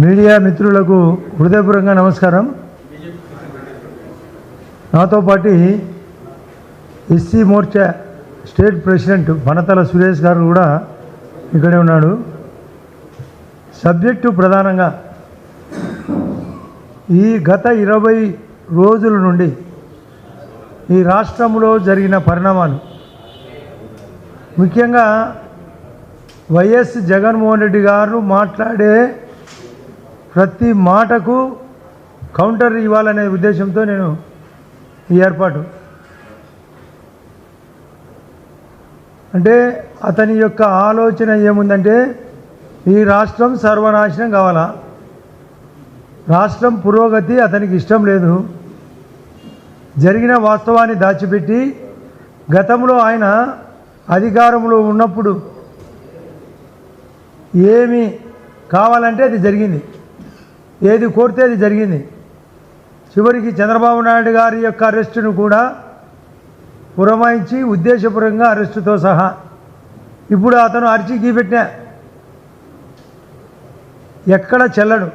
Media మిత్రులకు హృదయపూర్వకంగా నమస్కారం. నాతో పాటు SC Morcha state president Banatala Suresh garu కూడా ఇక్కడే ఉన్నాడు. సబ్జెక్టు ప్రధానంగా ఈ గత ఇరవై రోజుల నుండి ఈ రాష్ట్రంలో జరిగిన పరిణామాలు ముఖ్యంగా వైఎస్ జగన్మోహన్ రెడ్డి గారు మాట్లాడే ప్రతి మాటకు కౌంటర్ ఇవ్వాలనే ఉద్దేశంతో నేను ఈ ఏర్పాటు. అంటే అతని యొక్క ఆలోచన ఏముందంటే ఈ రాష్ట్రం సర్వనాశనం కావాలా? రాష్ట్రం పురోగతి అతనికి ఇష్టం లేదు. జరిగిన వాస్తవాన్ని దాచిపెట్టి గతంలో ఆయన అధికారంలో ఉన్నప్పుడు ఏమి కావాలంటే అది జరిగింది. ఏది కోరితే అది జరిగింది. చివరికి చంద్రబాబు నాయుడు గారి యొక్క అరెస్టును కూడా పురమాయించి ఉద్దేశపూర్వకంగా అరెస్టుతో సహా ఇప్పుడు అతను అరిచి గీపెట్టిన ఎక్కడ చెల్లడు?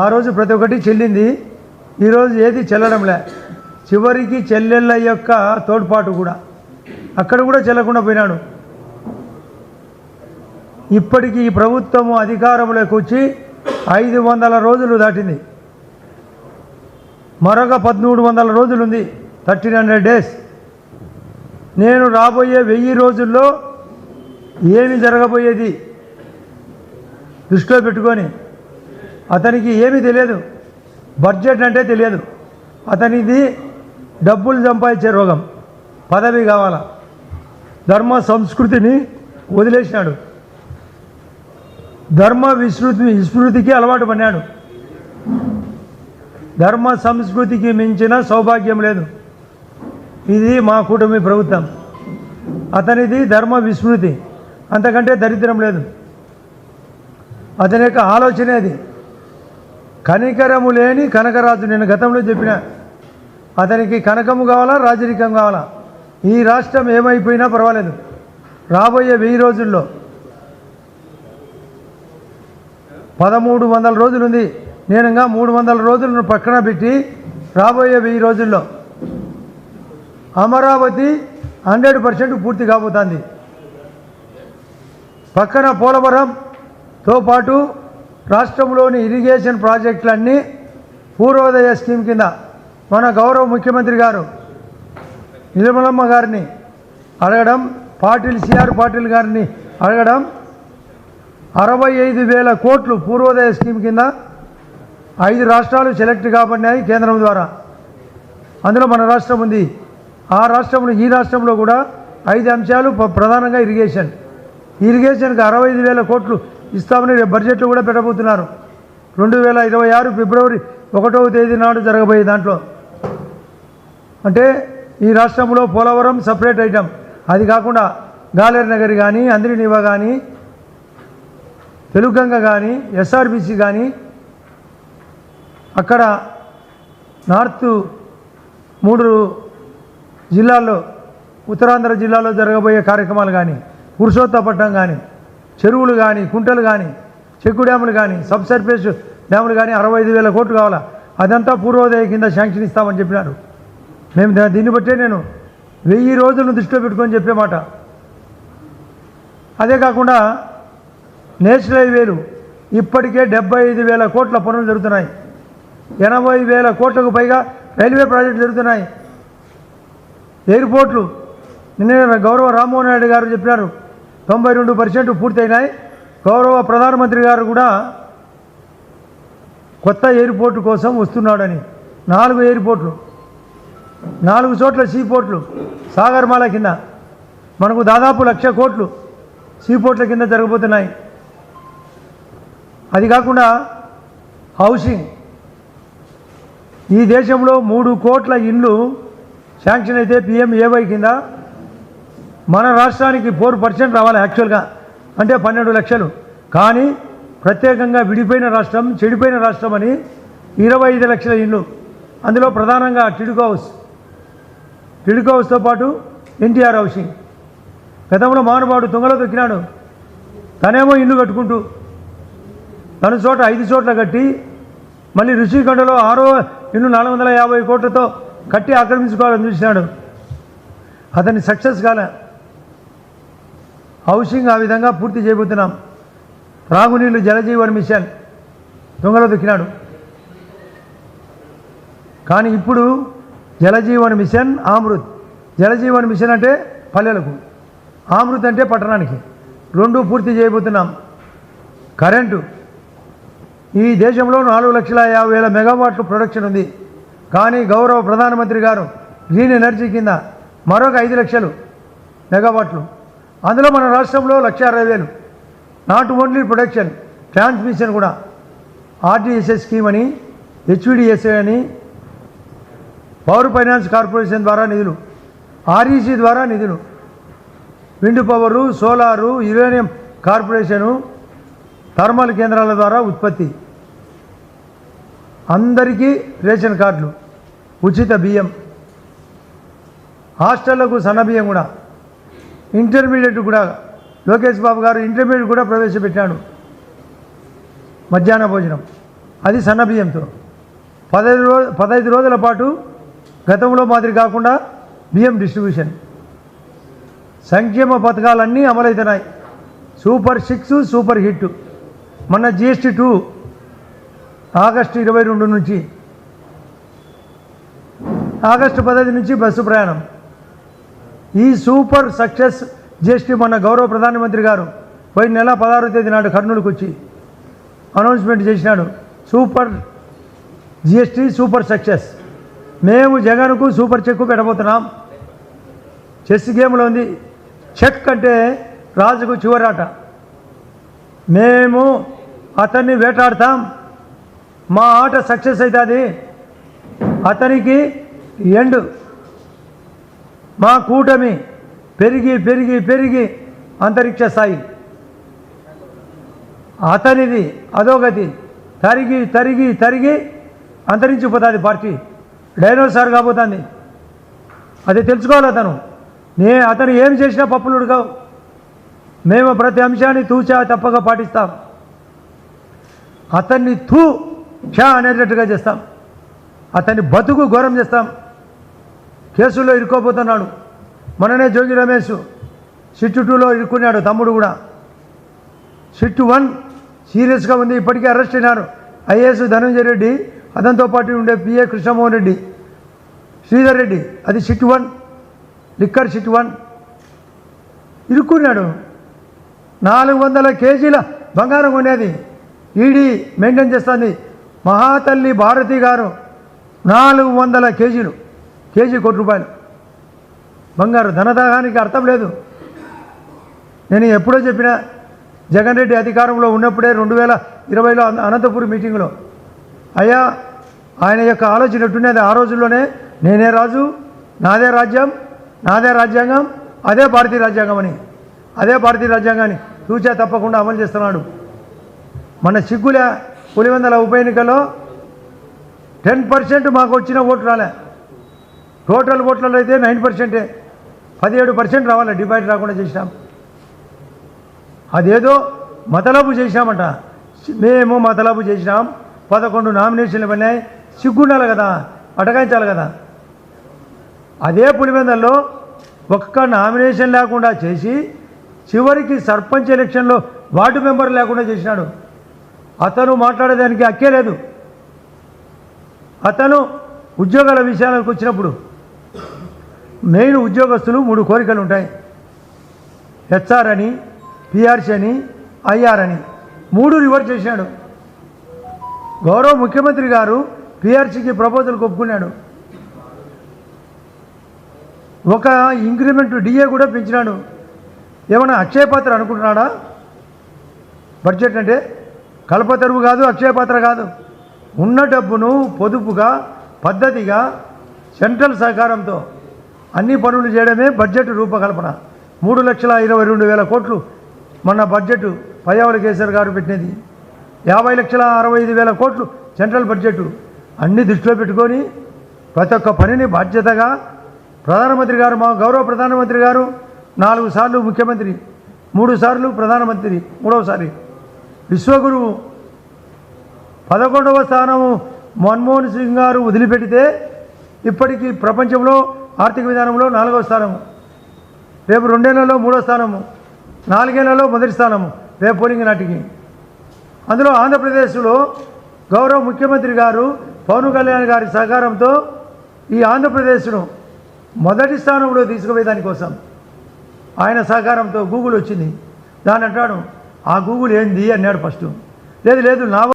ఆ రోజు ప్రతి ఒక్కటి చెల్లింది. ఈరోజు ఏది చెల్లడంలే చివరికి చెల్లెళ్ళ యొక్క తోడ్పాటు కూడా. అక్కడ కూడా చెల్లకుండా పోయినాడు. ఇప్పటికీ ఈ ప్రభుత్వము అధికారంలోకి వచ్చి ఐదు వందల రోజులు దాటింది. మరొక పదమూడు వందల రోజులు ఉంది థర్టీన్ హండ్రెడ్ డేస్. నేను రాబోయే వెయ్యి రోజుల్లో ఏమి జరగబోయేది? దృష్టిలో పెట్టుకొని. అతనికి ఏమీ తెలియదు. బడ్జెట్ అంటే తెలియదు. అతనిది డబ్బులు సంపాదించే రోగం. పదవి కావాల? ధర్మ సంస్కృతిని వదిలేసినాడు. ధర్మ విస్మృతి విస్మృతికి అలవాటు పడినాడు. ధర్మ సంస్కృతికి మించిన సౌభాగ్యం లేదు. ఇది మా కూటమి ప్రభుత్వం. అతనిది ధర్మ విస్మృతి. అంతకంటే దరిద్రం లేదు. అతని యొక్క ఆలోచన అది. కనికరము లేని కనకరాజు నేను గతంలో చెప్పిన అతనికి కనకము కావాలా రాజరికం కావాలా? ఈ రాష్ట్రం ఏమైపోయినా పర్వాలేదు. రాబోయే వెయ్యి రోజుల్లో పదమూడు వందల రోజులు ఉంది నేను ఇంకా మూడు వందల రోజులను పక్కన పెట్టి రాబోయే వెయ్యి రోజుల్లో అమరావతి హండ్రెడ్ పర్సెంట్ పూర్తి కాబోతుంది. పక్కన పోలవరంతో పాటు రాష్ట్రంలోని ఇరిగేషన్ ప్రాజెక్టులన్నీ పూర్వోదయ స్కీమ్ కింద మన గౌరవ ముఖ్యమంత్రి గారు నిర్మలమ్మ గారిని అడగడం పాటిల్ సిఆర్ పాటిల్ గారిని అడగడం అరవై ఐదు వేల కోట్లు పూర్వోదయ స్కీమ్ కింద ఐదు రాష్ట్రాలు సెలెక్ట్ కాబడినాయి కేంద్రం ద్వారా. అందులో మన రాష్ట్రం ఉంది. ఆ రాష్ట్రంలో ఈ రాష్ట్రంలో కూడా ఐదు అంశాలు ప్రధానంగా ఇరిగేషన్. ఇరిగేషన్కి అరవై ఐదు వేల కోట్లు ఇస్తామని రేపు బడ్జెట్లో కూడా పెట్టబోతున్నారు. రెండు వేల ఇరవై ఆరు ఫిబ్రవరి ఒకటవ తేదీ నాడు జరగబోయే దాంట్లో. అంటే ఈ రాష్ట్రంలో పోలవరం సపరేట్ ఐటమ్ అది కాకుండా గాలేరు నగర్ కానీ అందిరినివ కానీ తెలుగంగ కానీ ఎస్ఆర్బిసి కానీ అక్కడ నార్త్ మూడు జిల్లాల్లో ఉత్తరాంధ్ర జిల్లాలో జరగబోయే కార్యక్రమాలు కానీ పురుషోత్తపట్నం కానీ చెరువులు కానీ కుంటలు కానీ చెక్కు డ్యాములు కానీ సబ్ సర్ఫేస్ డ్యాములు కానీ అరవై ఐదు వేల కోట్లు కావాలా? అదంతా పూర్వోదయ కింద శాంక్షన్ ఇస్తామని చెప్పినారు. మేము దా- దీన్ని బట్టే నేను వెయ్యి రోజులను దృష్టిలో పెట్టుకొని చెప్పే మాట. అదే కాకుండా నేషనల్ హైవేలు ఇప్పటికే డెబ్బై ఐదు వేల కోట్ల పనులు జరుగుతున్నాయి. ఎనభై వేల కోట్లకు పైగా రైల్వే ప్రాజెక్టులు జరుగుతున్నాయి. ఎయిర్పోర్ట్లు నిన్న గౌరవ రామ్మోహన్ నాయుడు గారు చెప్పినారు తొంభై రెండు పర్సెంట్ పూర్తయినాయి. గౌరవ ప్రధానమంత్రి గారు కూడా కొత్త ఎయిర్పోర్టు కోసం వస్తున్నాడని. నాలుగు ఎయిర్పోర్ట్లు నాలుగు చోట్ల సీపోర్ట్లు సాగర్మాల కింద. మనకు దాదాపు లక్ష కోట్లు సీపోర్ట్ల కింద జరగబోతున్నాయి. అది కాకుండా హౌసింగ్. ఈ దేశంలో మూడు కోట్ల ఇండ్లు శాంక్షన్ అయితే పిఎంఏవై కింద మన రాష్ట్రానికి ఫోర్ పర్సెంట్ రావాలి యాక్చువల్గా. అంటే పన్నెండు లక్షలు. కానీ ప్రత్యేకంగా విడిపోయిన రాష్ట్రం చెడిపోయిన రాష్ట్రం అని ఇరవై ఐదు లక్షల ఇండ్లు. అందులో ప్రధానంగా టిడుకో హౌస్. టిడుకో హౌస్తో పాటు ఎన్టీఆర్ హౌసింగ్. గతంలో మానవాడు తుంగలో దొక్కినాడు తనేమో ఇల్లు కట్టుకుంటూ తన చోట ఐదు చోట్ల కట్టి మళ్ళీ ఋషికొండలో ఆరో ఇన్ను నాలుగు వందల యాభై కోట్లతో కట్టి ఆక్రమించుకోవాలని చూసినాడు. అతని సక్సెస్ కాలే. హౌసింగ్ ఆ విధంగా పూర్తి చేయబోతున్నాం. త్రాగునీళ్ళు జలజీవన్ మిషన్ దొంగలో దొక్కినాడు. కానీ ఇప్పుడు జలజీవన్ మిషన్ ఆమృత్ జలజీవన్ మిషన్ అంటే పల్లెలకు. ఆమృత్ అంటే పట్టణానికి. రెండు పూర్తి చేయబోతున్నాం. కరెంటు ఈ దేశంలో నాలుగు లక్షల యాభై వేల మెగావాట్లు ప్రొడక్షన్ ఉంది. కానీ గౌరవ ప్రధానమంత్రి గారు గ్రీన్ ఎనర్జీ కింద మరొక ఐదు లక్షలు మెగావాట్లు. అందులో మన రాష్ట్రంలో లక్ష అరవై వేలు. నాట్ ఓన్లీ ప్రొడక్షన్ ట్రాన్స్మిషన్ కూడా. ఆర్టీఎస్ఎస్ స్కీమ్ అని హెచ్విడిఎస్ఏ అని పవర్ ఫైనాన్స్ కార్పొరేషన్ ద్వారా నిధులు ఆర్ఈసీ ద్వారా నిధులు. Wind power solar uranium corporation thermal కేంద్రాల ద్వారా ఉత్పత్తి. అందరికీ రేషన్ కార్డులు ఉచిత బియ్యం హాస్టళ్ళకు సన్న బియ్యం కూడా ఇంటర్మీడియట్ కూడా లోకేష్ బాబు గారు ఇంటర్మీడియట్ కూడా ప్రవేశపెట్టాడు మధ్యాహ్న భోజనం. అది సన్న బియ్యంతో. పదహైదు రోజు పదహైదు రోజుల పాటు గతంలో మాదిరి కాకుండా బియ్యం డిస్ట్రిబ్యూషన్. సంక్షేమ పథకాలన్నీ అమలవుతున్నాయి. Super six super hit. మన జిఎస్టీ టూ ఆగస్టు ఇరవై రెండు నుంచి ఆగస్టు పదహైదు నుంచి బస్సు ప్రయాణం. ఈ సూపర్ సక్సెస్ జిఎస్టీ మొన్న గౌరవ ప్రధానమంత్రి గారు పోయిన నెల పదహారో తేదీ నాడు కర్నూలుకు వచ్చి అనౌన్స్మెంట్ చేసినాడు. Super GST super success. మేము జగన్కు సూపర్ చెక్ పెట్టబోతున్నాం. చెస్ గేమ్లో ఉంది. చెక్ అంటే రాజుకు చివరాట. మేము అతన్ని వేటాడతాం. మా ఆట సక్సెస్ అవుతుంది. అతనికి ఎండు. మా కూటమి పెరిగి పెరిగి పెరిగి అంతరిక్ష స్థాయి. అతనిది అధోగతి. తరిగి తరిగి తరిగి అంతరించిపోతుంది పార్టీ. డైనోసార్ కాబోతుంది. అది తెలుసుకోవాలి అతను. నే అతను ఏం చేసినా పప్పులు ఉడకవు. మేము ప్రతి అంశాన్ని తూచా తప్పక పాటిస్తాం. అతన్ని తూ షా అనేటట్టుగా చేస్తాం. అతన్ని బతుకు ఘోరం చేస్తాం. కేసుల్లో ఇరుక్కోపోతున్నాడు. మననే జోగి రమేష్. సిట్టు టూలో ఇరుక్కున్నాడు తమ్ముడు కూడా. సిట్టు వన్ సీరియస్గా ఉంది ఇప్పటికే అరెస్ట్ అయినారు. ఐఏఎస్ ధనంజయ రెడ్డి అతనితో పాటు ఉండే పిఏ కృష్ణమోహన్ రెడ్డి శ్రీధర్ రెడ్డి అది SIT one liquor SIT one. ఇరుక్కున్నాడు. నాలుగు వందల కేజీల బంగారం కొనేది. ఈడీ మెయింటైన్ చేస్తుంది. మహాతల్లి భారతి గారు నాలుగు వందల కేజీలు కేజీ కోటి రూపాయలు. బంగారు ధనదాహానికి అర్థం లేదు. నేను ఎప్పుడో చెప్పిన జగన్ రెడ్డి అధికారంలో ఉన్నప్పుడే రెండు వేల ఇరవైలో అనంతపురం మీటింగ్లో. అయ్యా ఆయన యొక్క ఆలోచన ఎట్టున్నది ఆ రోజుల్లోనే నేనే రాజు నాదే రాజ్యం నాదే రాజ్యాంగం అదే భారతీయ రాజ్యాంగం అని. అదే భారతీయ రాజ్యాంగాన్ని తూచా తప్పకుండా అమలు చేస్తున్నాడు. మన సిగ్గులే పులివెందల ఉప ఎన్నికలో టెన్ పర్సెంట్ మాకు వచ్చిన ఓట్లు రాలే. టోటల్ ఓట్లలో అయితే నైన్ పర్సెంటే పదిహేడు పర్సెంట్ రావాలి డిబైట్ రాకుండా చేసినాం. అదేదో మతలబు చేసినామంట. మేము మతలబు చేసినాం. పదకొండు నామినేషన్లు పడినాయి. సిగ్గుండాలి కదా అటకాయించాలి కదా. అదే పులివెందల్లో ఒక్క నామినేషన్ లేకుండా చేసి చివరికి సర్పంచ్ ఎలక్షన్లో వార్డు మెంబర్ లేకుండా చేసినాడు. అతను మాట్లాడేదానికి అక్కే లేదు. అతను ఉద్యోగాల విషయాలకు వచ్చినప్పుడు మెయిన్ ఉద్యోగస్తులు మూడు కోరికలు ఉంటాయి. హెచ్ఆర్ అని పిఆర్సీ అని ఐఆర్ అని మూడు రివర్స్ చేశాడు. గౌరవ ముఖ్యమంత్రి గారు పిఆర్సీకి ప్రపోజల్ ఒప్పుకున్నాడు ఒక ఇంక్రిమెంట్ డిఏ కూడా పెంచినాడు. ఏమైనా అక్షయపాత్ర అనుకుంటున్నాడా? బడ్జెట్ అంటే కల్పతరువు కాదు అక్షయపాత్ర కాదు. ఉన్న డబ్బును పొదుపుగా పద్ధతిగా సెంట్రల్ సహకారంతో అన్ని పనులు చేయడమే బడ్జెట్ రూపకల్పన. మూడు లక్షల ఇరవై రెండు వేల కోట్లు మొన్న బడ్జెట్ పయ్యావల కేసీఆర్ గారు పెట్టినది. యాభై లక్షల అరవై ఐదు వేల కోట్లు సెంట్రల్ బడ్జెట్. అన్ని దృష్టిలో పెట్టుకొని ప్రతి ఒక్క పనిని బాధ్యతగా ప్రధానమంత్రి గారు మా గౌరవ ప్రధానమంత్రి గారు నాలుగు సార్లు ముఖ్యమంత్రి మూడు సార్లు ప్రధానమంత్రి మూడవసారి విశ్వగురువు పదకొండవ స్థానము మన్మోహన్ సింగ్ గారు వదిలిపెడితే ఇప్పటికీ ప్రపంచంలో ఆర్థిక విధానంలో నాలుగవ స్థానము. రేపు రెండేళ్ళలో మూడో స్థానము. నాలుగేళ్ళలో మొదటి స్థానము. రేపు పోలింగ్ నాటికి. అందులో ఆంధ్రప్రదేశ్లో గౌరవ ముఖ్యమంత్రి గారు పవన్ కళ్యాణ్ గారి సహకారంతో ఈ ఆంధ్రప్రదేశ్ను మొదటి స్థానంలో తీసుకుపోయే దానికోసం ఆయన సహకారంతో గూగుల్ వచ్చింది. దాని అంటాడు ఆ గూగుల్ ఏంది అన్నాడు ఫస్ట్. లేదు లేదు నా